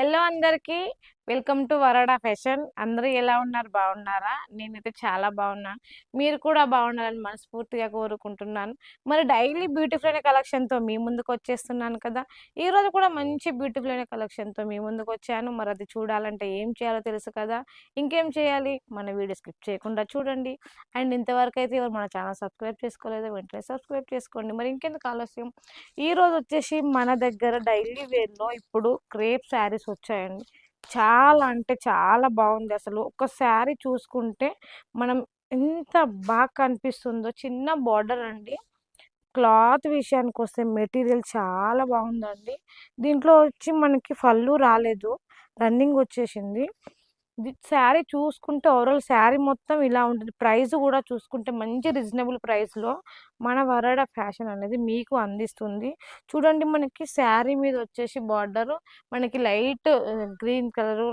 Hello అందరికీ welcome to వరడా fashion. అందరూ ఎలా ఉన్నారు? బాగున్నారా? నేనైతే చాలా బాగున్నాను మీరు కూడా బాగుండాలని మనస్ఫూర్తిగా కోరుకుంటున్నాను. మరి డైలీ బ్యూటిఫుల్ అయిన కలెక్షన్తో మీ ముందుకు వచ్చేస్తున్నాను కదా ఈరోజు కూడా మంచి బ్యూటిఫుల్ అయిన కలెక్షన్తో మీ ముందుకు వచ్చాను మరి అది చూడాలంటే ఏం చేయాలో తెలుసు కదా! ఇంకేం చేయాలి? మన వీడియో స్కిప్ చేయకుండా చూడండి. అండ్ ఇంతవరకు అయితే ఎవరు మన ఛానల్ సబ్స్క్రైబ్ చేసుకోలేదో వెంటనే సబ్స్క్రైబ్ చేసుకోండి. మరి ఇంకెందుకు ఆలస్యం? ఈరోజు వచ్చేసి మన దగ్గర డైలీ వేర్లో ఇప్పుడు క్రేప్ శారీస్ వచ్చాయండి. చాలా అంటే చాలా బాగుంది. అసలు ఒక శారీ చూసుకుంటే మనం ఎంత బాగా కనిపిస్తుందో చిన్న బార్డర్ అండి. క్లాత్ విషయానికి వస్తే మెటీరియల్ చాలా బాగుందండి. దీంట్లో వచ్చి మనకి ఫల్లు రాలేదు. రన్నింగ్ వచ్చేసింది. శారీ చూసుకుంటే ఓవరాల్ శారీ మొత్తం ఇలా ఉంటుంది. ప్రైస్ కూడా చూసుకుంటే మంచి రీజనబుల్ ప్రైస్లో మన వరడ ఫ్యాషన్ అనేది మీకు అందిస్తుంది. చూడండి మనకి శారీ మీద వచ్చేసి బార్డర్ మనకి light green colour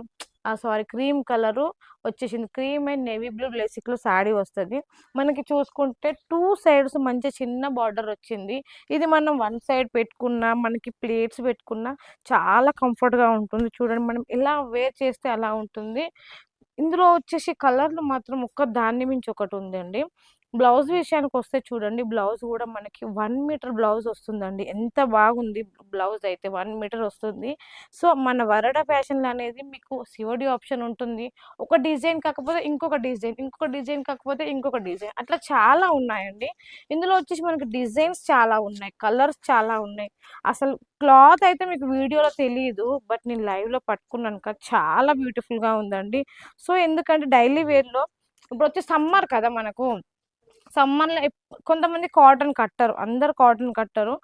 sorry cream colour వచ్చేసింది. క్రీమ్ అండ్ నేవీ బ్లూ బేసిక్లో శారీ వస్తుంది. మనకి చూసుకుంటే టూ సైడ్స్ మంచి చిన్న బార్డర్ వచ్చింది. ఇది మనం వన్ సైడ్ పెట్టుకున్నా మనకి ప్లేట్స్ పెట్టుకున్నా చాలా కంఫర్ట్గా ఉంటుంది. చూడండి మనం ఇలా వేర్ చేస్తే అలా ఉంటుంది. ఇందులో వచ్చేసి కలర్లు మాత్రం ఒక్క దాన్ని మించి ఒకటి ఉందండి. బ్లౌజ్ విషయానికి వస్తే చూడండి బ్లౌజ్ కూడా మనకి వన్ మీటర్ బ్లౌజ్ వస్తుందండి. ఎంత బాగుంది బ్లౌజ్ అయితే వన్ మీటర్ వస్తుంది. సో మన వరడ ఫ్యాషన్లు అనేది మీకు సివడి ఆప్షన్ ఉంటుంది. ఒక డిజైన్ కాకపోతే ఇంకొక డిజైన్ ఇంకొక డిజైన్ కాకపోతే ఇంకొక డిజైన్ అట్లా చాలా ఉన్నాయండి. ఇందులో వచ్చేసి మనకి డిజైన్స్ చాలా ఉన్నాయి కలర్స్ చాలా ఉన్నాయి. అసలు క్లాత్ అయితే మీకు వీడియోలో తెలియదు బట్ నేను లైవ్లో పట్టుకున్నాను కదా చాలా బ్యూటిఫుల్గా ఉందండి. సో ఎందుకంటే డైలీ వేర్లో ఇప్పుడు వచ్చి సమ్మర్ కదా మనకు. సమ్మర్లో కొంతమంది కాటన్ కట్టరు. అందరు కాటన్ కట్టరు.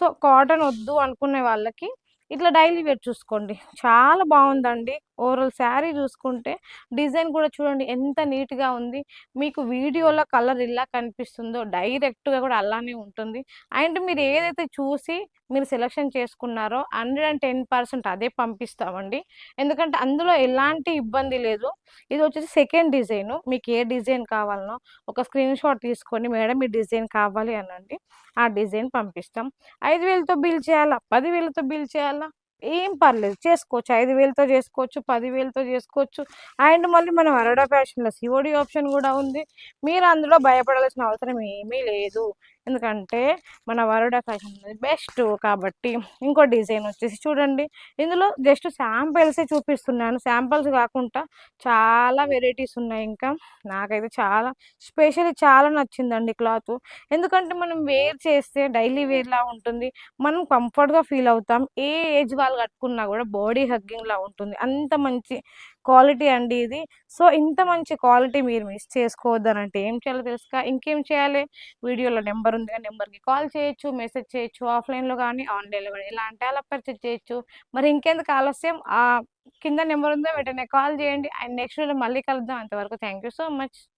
సో కాటన్ వద్దు అనుకునే వాళ్ళకి ఇట్లా డైలీ వేర్ చూసుకోండి. చాలా బాగుందండి. ఓవరాల్ శారీ చూసుకుంటే డిజైన్ కూడా చూడండి ఎంత నీట్గా ఉంది. మీకు వీడియోలో కలర్ ఇలా కనిపిస్తుందో డైరెక్ట్గా కూడా అలానే ఉంటుంది. అండ్ మీరు ఏదైతే చూసి మీరు సెలెక్షన్ చేసుకున్నారో హండ్రెడ్ అండ్ టెన్ పర్సెంట్ అదే పంపిస్తామండి. ఎందుకంటే అందులో ఎలాంటి ఇబ్బంది లేదు. ఇది వచ్చేసి సెకండ్ డిజైన్. మీకు ఏ డిజైన్ కావాలనో ఒక స్క్రీన్ షాట్ తీసుకొని మేడం ఈ డిజైన్ కావాలి అనండి. ఆ డిజైన్ పంపిస్తాం. ఐదు వేలతో బిల్ చేయాలా? పదివేలతో బిల్ చేయాలా? ఏం పర్లేదు చేసుకోవచ్చు. ఐదు వేలతో చేసుకోవచ్చు పదివేలతో చేసుకోవచ్చు. అండ్ మళ్ళీ మనం అరడా ఫ్యాషన్లో సిఓడి ఆప్షన్ కూడా ఉంది. మీరు అందులో భయపడాల్సిన అవసరం ఏమీ లేదు. ఎందుకంటే మన వరోడా ఫ్యాషన్ బెస్ట్ కాబట్టి ఇంకో డిజైన్ వచ్చేసి చూడండి. ఇందులో జస్ట్ శాంపిల్సే చూపిస్తున్నాను. శాంపిల్స్ కాకుండా చాలా వెరైటీస్ ఉన్నాయి ఇంకా. నాకైతే చాలా స్పెషల్లీ చాలా నచ్చిందండి క్లాత్. ఎందుకంటే మనం వేర్ చేస్తే డైలీ వేర్లా ఉంటుంది. మనం కంఫర్ట్గా ఫీల్ అవుతాం. ఏ ఏజ్ వాళ్ళు కట్టుకున్నా కూడా బాడీ హగ్గింగ్లా ఉంటుంది. అంత మంచి క్వాలిటీ అండి ఇది. సో ఇంత మంచి క్వాలిటీ మీరు మిస్ చేసుకోవద్దనంటే ఏం చేయాలో తెలుసుక ఇంకేం చేయాలి? వీడియోలో నెంబర్ ఉంది నెంబర్కి కాల్ చేయొచ్చు మెసేజ్ చేయొచ్చు ఆఫ్లైన్లో కానీ ఆన్లైన్లో కానీ ఇలా అంటే అలా పర్చేజ్ చేయొచ్చు. మరి ఇంకెందుకు ఆలస్యం? కింద నెంబర్ ఉందో? వెంటనే కాల్ చేయండి. అండ్ నెక్స్ట్ మళ్ళీ కలుద్దాం. అంతవరకు థ్యాంక్ సో మచ్.